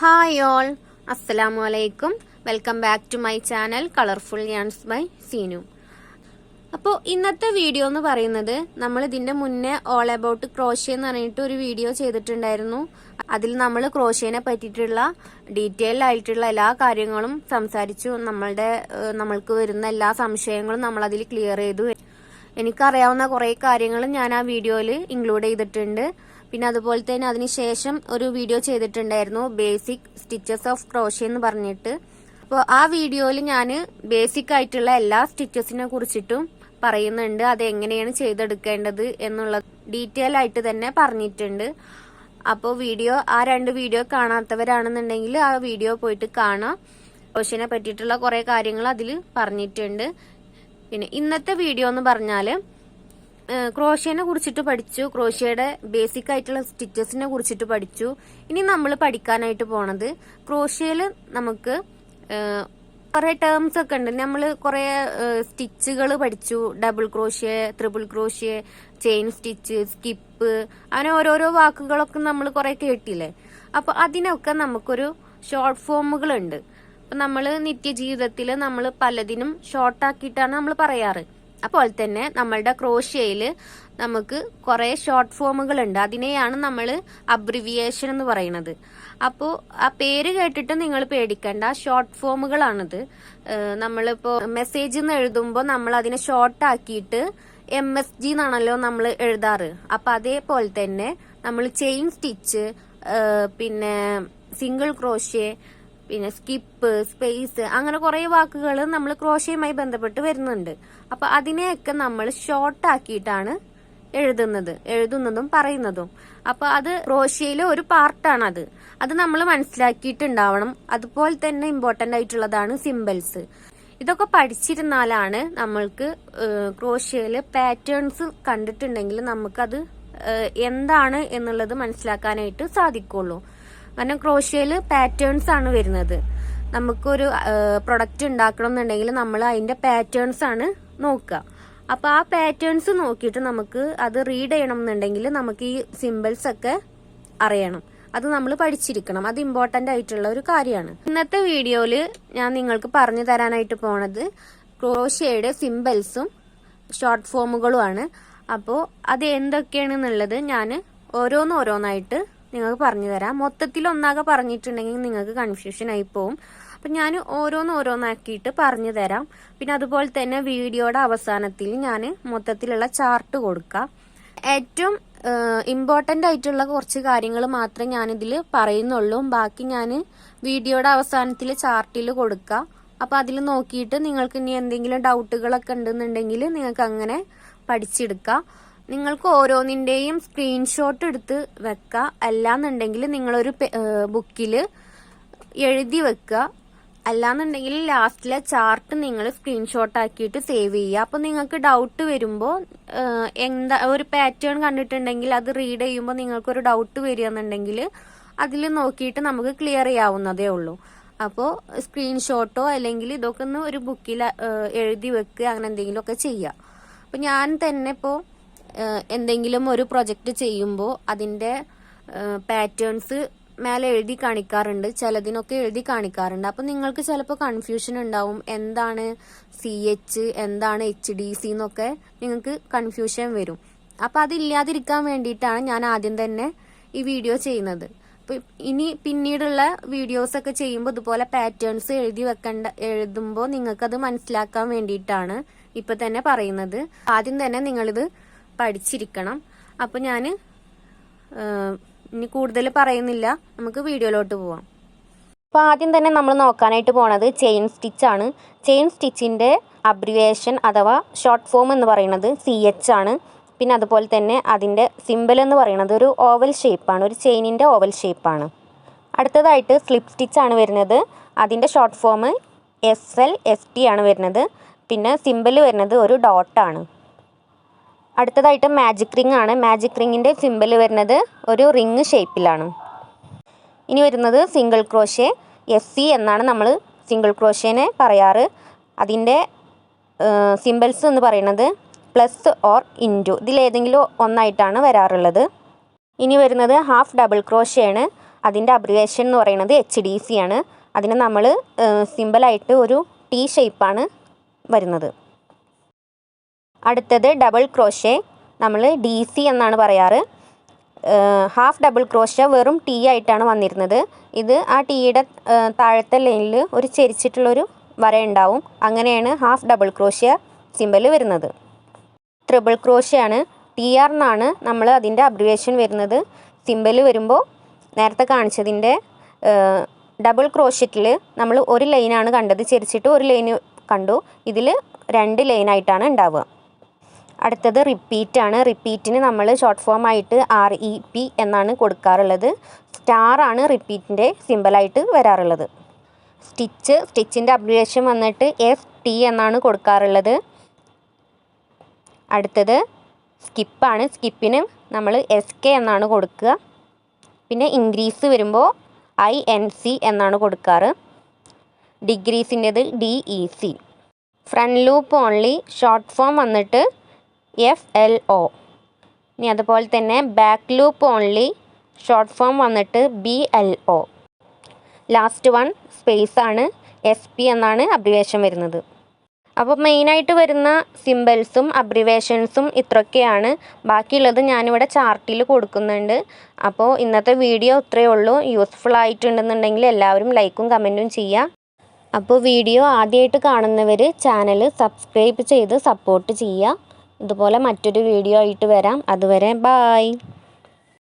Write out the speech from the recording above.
Hi all അസ്സലാമു അലൈക്കും welcome back to my channel colourful യാൻസ് by Seenu അപ്പോൾ ഇന്നത്തെ വീഡിയോ എന്ന് പറയുന്നത് നമ്മൾ ഇതിന്റെ മുന്നേ ഓൾ അബൌട്ട് ക്രോഷ്യ എന്ന് പറഞ്ഞിട്ട് ഒരു വീഡിയോ ചെയ്തിട്ടുണ്ടായിരുന്നു. അതിൽ നമ്മൾ ക്രോഷ്യനെ പറ്റിയിട്ടുള്ള ഡീറ്റെയിൽ ആയിട്ടുള്ള എല്ലാ കാര്യങ്ങളും സംസാരിച്ചു. നമ്മളുടെ നമ്മൾക്ക് വരുന്ന എല്ലാ സംശയങ്ങളും നമ്മൾ അതിൽ ക്ലിയർ ചെയ്തു. എനിക്കറിയാവുന്ന കുറേ കാര്യങ്ങളും ഞാൻ ആ വീഡിയോയിൽ ഇൻക്ലൂഡ് ചെയ്തിട്ടുണ്ട്. പിന്നെ അതുപോലെ തന്നെ അതിനുശേഷം ഒരു വീഡിയോ ചെയ്തിട്ടുണ്ടായിരുന്നു ബേസിക് സ്റ്റിച്ചസ് ഓഫ് ക്രോഷ്യ എന്ന് പറഞ്ഞിട്ട്. അപ്പോൾ ആ വീഡിയോയിൽ ഞാൻ ബേസിക് ആയിട്ടുള്ള എല്ലാ സ്റ്റിച്ചസിനെ കുറിച്ചിട്ടും പറയുന്നുണ്ട് അത് എങ്ങനെയാണ് ചെയ്തെടുക്കേണ്ടത് എന്നുള്ള ഡീറ്റെയിൽ ആയിട്ട് തന്നെ പറഞ്ഞിട്ടുണ്ട്. അപ്പോൾ വീഡിയോ ആ രണ്ട് വീഡിയോ കാണാത്തവരാണെന്നുണ്ടെങ്കിൽ ആ വീഡിയോ പോയിട്ട് കാണാം. ക്രോഷ്യനെ പറ്റിയിട്ടുള്ള കുറേ കാര്യങ്ങൾ അതിൽ പറഞ്ഞിട്ടുണ്ട്. പിന്നെ ഇന്നത്തെ വീഡിയോ എന്ന് പറഞ്ഞാൽ ക്രോഷ്യനെ കുറിച്ചിട്ട് പഠിച്ചു. ക്രോഷ്യയുടെ ബേസിക് ആയിട്ടുള്ള സ്റ്റിച്ചസിനെ കുറിച്ചിട്ട് പഠിച്ചു. ഇനി നമ്മൾ പഠിക്കാനായിട്ട് പോണത് ക്രോഷ്യയിൽ നമുക്ക് കുറെ ടേംസ് ഒക്കെ ഉണ്ട്. നമ്മൾ കുറെ സ്റ്റിച്ചുകൾ പഠിച്ചു. Double crochet triple crochet chain stitch skip അങ്ങനെ ഓരോരോ വാക്കുകളൊക്കെ നമ്മൾ കുറെ കേട്ടില്ലേ? അപ്പൊ അതിനൊക്കെ നമുക്കൊരു ഷോർട്ട് ഫോമുകൾ ഉണ്ട്. അപ്പൊ നമ്മൾ നിത്യജീവിതത്തിൽ നമ്മൾ പലതിനും ഷോർട്ടാക്കിയിട്ടാണ് നമ്മൾ പറയാറ്. അപ്പോൾ തന്നെ നമ്മളുടെ ക്രോഷ്യയിൽ നമുക്ക് കുറേ ഷോർട്ട് ഫോമുകൾ ഉണ്ട് അതിനെയാണ് നമ്മൾ അബ്രിവിയേഷൻ എന്ന് പറയുന്നത്. അപ്പോൾ ആ പേര് കേട്ടിട്ട് നിങ്ങൾ പേടിക്കേണ്ട. ഷോർട്ട് ഫോമുകളാണിത് നമ്മളിപ്പോൾ മെസ്സേജ് എന്ന് എഴുതുമ്പോൾ നമ്മൾ അതിനെ ഷോർട്ടാക്കിയിട്ട് എം എസ് ജി എന്നാണല്ലോ നമ്മൾ എഴുതാറ്. അപ്പൊ അതേപോലെ തന്നെ നമ്മൾ ചെയിൻ സ്റ്റിച്ച് പിന്നെ സിംഗിൾ ക്രോഷ്യ പിന്നെ സ്കിപ്പ് സ്പേസ് അങ്ങനെ കുറെ വാക്കുകൾ നമ്മൾ ക്രോഷയുമായി ബന്ധപ്പെട്ട് വരുന്നുണ്ട്. അപ്പൊ അതിനെയൊക്കെ നമ്മൾ ഷോർട്ട് ആക്കിയിട്ടാണ് എഴുതുന്നത് എഴുതുന്നതും പറയുന്നതും. അപ്പൊ അത് ക്രോഷ്യയിലെ ഒരു പാർട്ടാണ് അത് അത് നമ്മൾ മനസ്സിലാക്കിയിട്ടുണ്ടാവണം. അതുപോലെ തന്നെ ഇമ്പോർട്ടന്റ് ആയിട്ടുള്ളതാണ് സിമ്പിൾസ് ഇതൊക്കെ പഠിച്ചിരുന്നാലാണ് നമ്മൾക്ക് ക്രോഷ്യയിൽ പാറ്റേൺസ് കണ്ടിട്ടുണ്ടെങ്കിൽ നമുക്കത് എന്താണ് എന്നുള്ളത് മനസ്സിലാക്കാനായിട്ട് സാധിക്കുള്ളൂ. കാരണം ക്രോഷ്യയിൽ പാറ്റേൺസ് ആണ് വരുന്നത്. നമുക്കൊരു പ്രൊഡക്റ്റ് ഉണ്ടാക്കണം എന്നുണ്ടെങ്കിൽ നമ്മൾ അതിന്റെ പാറ്റേൺസ് ആണ് നോക്കുക. അപ്പൊ ആ പാറ്റേൺസ് നോക്കിയിട്ട് നമുക്ക് അത് റീഡ് ചെയ്യണം എന്നുണ്ടെങ്കിൽ നമുക്ക് ഈ സിമ്പിൾസ് ഒക്കെ അറിയണം. അത് നമ്മൾ പഠിച്ചിരിക്കണം. അത് ഇമ്പോർട്ടന്റ് ആയിട്ടുള്ള ഒരു കാര്യമാണ്. ഇന്നത്തെ വീഡിയോയിൽ ഞാൻ നിങ്ങൾക്ക് പറഞ്ഞു തരാനായിട്ട് പോണത് ക്രോഷ്യയുടെ സിമ്പിൾസും ഷോർട്ട് ഫോമുകളുമാണ് അപ്പോൾ അത് എന്തൊക്കെയാണെന്നുള്ളത് ഞാൻ ഓരോന്നോരോന്നായിട്ട് നിങ്ങൾക്ക് പറഞ്ഞു തരാം. മൊത്തത്തിൽ ഒന്നാകെ പറഞ്ഞിട്ടുണ്ടെങ്കിൽ നിങ്ങൾക്ക് കൺഫ്യൂഷൻ ആയി പോവും. അപ്പം ഞാൻ ഓരോന്ന് ഓരോന്നാക്കിയിട്ട് പറഞ്ഞു തരാം. പിന്നെ അതുപോലെ തന്നെ വീഡിയോയുടെ അവസാനത്തിൽ ഞാൻ മൊത്തത്തിലുള്ള ചാർട്ട് കൊടുക്കാം. ഏറ്റവും ഇമ്പോർട്ടന്റ് ആയിട്ടുള്ള കുറച്ച് കാര്യങ്ങൾ മാത്രമേ ഞാനിതിൽ പറയുന്നുള്ളൂ. ബാക്കി ഞാൻ വീഡിയോയുടെ അവസാനത്തിൽ ചാർട്ടിൽ കൊടുക്കാം. അപ്പോൾ അതിൽ നോക്കിയിട്ട് നിങ്ങൾക്ക് ഇനി എന്തെങ്കിലും ഡൗട്ടുകളൊക്കെ ഉണ്ടെന്നുണ്ടെങ്കിൽ നിങ്ങൾക്ക് അങ്ങനെ പഠിച്ചെടുക്കാം. നിങ്ങൾക്ക് ഓരോന്നിന്റെയും സ്ക്രീൻഷോട്ട് എടുത്ത് വെക്കുക അല്ലാന്നുണ്ടെങ്കിൽ നിങ്ങളൊരു ബുക്കിൽ എഴുതി വെക്കുക അല്ലാന്നുണ്ടെങ്കിൽ ലാസ്റ്റിലെ ചാർട്ട് നിങ്ങൾ സ്ക്രീൻഷോട്ട് ആക്കിയിട്ട് സേവ് ചെയ്യുക അപ്പോൾ നിങ്ങൾക്ക് ഡൗട്ട് വരുമ്പോൾ എന്താ ഒരു പാറ്റേൺ കണ്ടിട്ടുണ്ടെങ്കിൽ അത് റീഡ് ചെയ്യുമ്പോൾ നിങ്ങൾക്കൊരു ഡൗട്ട് വരികയെന്നുണ്ടെങ്കിൽ അതിൽ നോക്കിയിട്ട് നമുക്ക് ക്ലിയർ ചെയ്യാവുന്നതേ ഉള്ളൂ. അപ്പോൾ സ്ക്രീൻഷോട്ടോ അല്ലെങ്കിൽ ഇതൊക്കെ ഒന്ന് ഒരു ബുക്കിൽ എഴുതി വെക്കുക അങ്ങനെ എന്തെങ്കിലുമൊക്കെ ചെയ്യുക അപ്പോൾ ഞാൻ തന്നെ ഇപ്പോൾ എന്തെങ്കിലും ഒരു പ്രൊജക്റ്റ് ചെയ്യുമ്പോൾ അതിന്റെ പാറ്റേൺസ് മേലെ എഴുതി കാണിക്കാറുണ്ട്. ചിലതിനൊക്കെ എഴുതി കാണിക്കാറുണ്ട്. അപ്പം നിങ്ങൾക്ക് ചിലപ്പോൾ കൺഫ്യൂഷൻ ഉണ്ടാവും. എന്താണ് സി എച്ച് എന്താണ് എച്ച് ഡി സി എന്നൊക്കെ നിങ്ങൾക്ക് കൺഫ്യൂഷൻ വരും. അപ്പം അതില്ലാതിരിക്കാൻ വേണ്ടിയിട്ടാണ് ഞാൻ ആദ്യം തന്നെ ഈ വീഡിയോ ചെയ്യുന്നത്. ഇനി പിന്നീടുള്ള വീഡിയോസ് ഒക്കെ ചെയ്യുമ്പോൾ ഇതുപോലെ പാറ്റേൺസ് എഴുതി വെക്കേണ്ട എഴുതുമ്പോൾ നിങ്ങൾക്കത് മനസ്സിലാക്കാൻ വേണ്ടിയിട്ടാണ് ഇപ്പൊ തന്നെ പറയുന്നത്. ആദ്യം തന്നെ നിങ്ങളിത് പഠിച്ചിരിക്കണം. അപ്പോൾ ഞാൻ ഇനി കൂടുതൽ പറയുന്നില്ല. നമുക്ക് വീഡിയോയിലോട്ട് പോവാം. അപ്പോൾ ആദ്യം തന്നെ നമ്മൾ നോക്കാനായിട്ട് പോണത് ചെയിൻ സ്റ്റിച്ചാണ് ചെയിൻ സ്റ്റിച്ചിന്റെ അബ്രിവേഷൻ അഥവാ ഷോർട്ട് ഫോം എന്ന് പറയുന്നത് സി എച്ച് ആണ്. പിന്നെ അതുപോലെ തന്നെ അതിന്റെ സിമ്പിൾ എന്ന് പറയുന്നത് ഒരു ഓവൽ ഷേപ്പാണ് ഒരു ചെയിനിന്റെ ഓവൽ ഷേപ്പാണ് അടുത്തതായിട്ട് സ്ലിപ്പ് സ്റ്റിച്ചാണ് വരുന്നത്. അതിന്റെ short form S L S T ആണ് വരുന്നത്. പിന്നെ സിമ്പിൾ വരുന്നത് ഒരു ഡോട്ടാണ് അടുത്തതായിട്ട് മാജിക് റിംഗ് ആണ്. മാജിക് റിങ്ങിന്റെ സിമ്പിൾ വരുന്നത് ഒരു റിങ് ഷേപ്പിലാണ് ഇനി വരുന്നത് സിംഗിൾ ക്രോഷ്യ എസ് സി എന്നാണ് നമ്മൾ സിംഗിൾ ക്രോഷ്യേനെ പറയാറ്. അതിന്റെ സിമ്പിൾസ് എന്ന് പറയുന്നത് പ്ലസ് ഓർ ഇന്റു ഇതിലേതെങ്കിലും ഒന്നായിട്ടാണ് വരാറുള്ളത്. ഇനി വരുന്നത് ഹാഫ് ഡബിൾ ക്രോഷ്യാണ് അതിന്റെ അബ്രിവേഷൻ എന്ന് പറയുന്നത് എച്ച് ഡി സി ആണ്. അതിന് നമ്മൾ സിമ്പിളായിട്ട് ഒരു ടി ഷേപ്പാണ് വരുന്നത്. അടുത്തത് ഡബിൾ ക്രോഷേ നമ്മൾ ഡി സി എന്നാണ് പറയാറ്. ഹാഫ് ഡബിൾ ക്രോഷ വെറും ടീ ആയിട്ടാണ് വന്നിരുന്നത്. ഇത് ആ ടീയുടെ താഴത്തെ ലൈനിൽ ഒരു ചെരിച്ചിട്ടുള്ളൊരു വര ഉണ്ടാവും അങ്ങനെയാണ് ഹാഫ് ഡബിൾ ക്രോഷ്യ സിമ്പൽ വരുന്നത്. ട്രിപ്പിൾ ക്രോഷ്യയാണ് ടി ആർ എന്നാണ് നമ്മൾ അതിന്റെ അബ്രിവേഷൻ വരുന്നത്. സിമ്പൽ വരുമ്പോൾ നേരത്തെ കാണിച്ചതിന്റെ ഡബിൾ ക്രോഷ്യറ്റിൽ നമ്മൾ ഒരു ലൈനാണ് കണ്ടത്. ചെരിച്ചിട്ട് ഒരു ലൈന് കണ്ടു. ഇതിൽ രണ്ട് ലൈനായിട്ടാണ് ഉണ്ടാവുക. അടുത്തത് റിപ്പീറ്റ് ആണ്. റിപ്പീറ്റിന് നമ്മൾ ഷോർട്ട് ഫോം ആയിട്ട് ആർ ഇ പി എന്നാണ് കൊടുക്കാറുള്ളത്. സ്റ്റാർ ആണ് റിപ്പീറ്റിന്റെ സിമ്പിളായിട്ട് വരാറുള്ളത്. സ്റ്റിച്ച് സ്റ്റിച്ചിന്റെ അബ്രിവേഷൻ വന്നിട്ട് എഫ് ടി എന്നാണ് കൊടുക്കാറുള്ളത്. അടുത്തത് സ്കിപ്പാണ് സ്കിപ്പിന് നമ്മൾ എസ് കെ എന്നാണ് കൊടുക്കുക. പിന്നെ ഇൻക്രീസ് വരുമ്പോൾ ഐ എൻ സി എന്നാണ് കൊടുക്കാറ്. ഡിഗ്രീസിന്റെത് D E C front loop only short form വന്നിട്ട് എഫ് എൽ ഒ ഇനി അതുപോലെ തന്നെ back loop only short form വന്നിട്ട് B L O last one space ആണ് എസ് പി എന്നാണ് അബ്രിവേഷൻ വരുന്നത്. അപ്പോൾ മെയിനായിട്ട് വരുന്ന സിമ്പിൾസും അബ്രിവേഷൻസും ഇത്രയൊക്കെയാണ്. ബാക്കിയുള്ളത് ഞാനിവിടെ ചാർട്ടിൽ കൊടുക്കുന്നുണ്ട്. അപ്പോൾ ഇന്നത്തെ വീഡിയോ ഇത്രയേ ഉള്ളൂ. യൂസ്ഫുൾ ആയിട്ടുണ്ടെന്നുണ്ടെങ്കിൽ എല്ലാവരും ലൈക്കും കമന്റും ചെയ്യുക. അപ്പോൾ വീഡിയോ ആദ്യമായിട്ട് കാണുന്നവർ ചാനൽ സബ്സ്ക്രൈബ് ചെയ്ത് സപ്പോർട്ട് ചെയ്യുക. ഇതുപോലെ മറ്റൊരു വീഡിയോ ആയിട്ട് വരാം. അതുവരെ ബായ്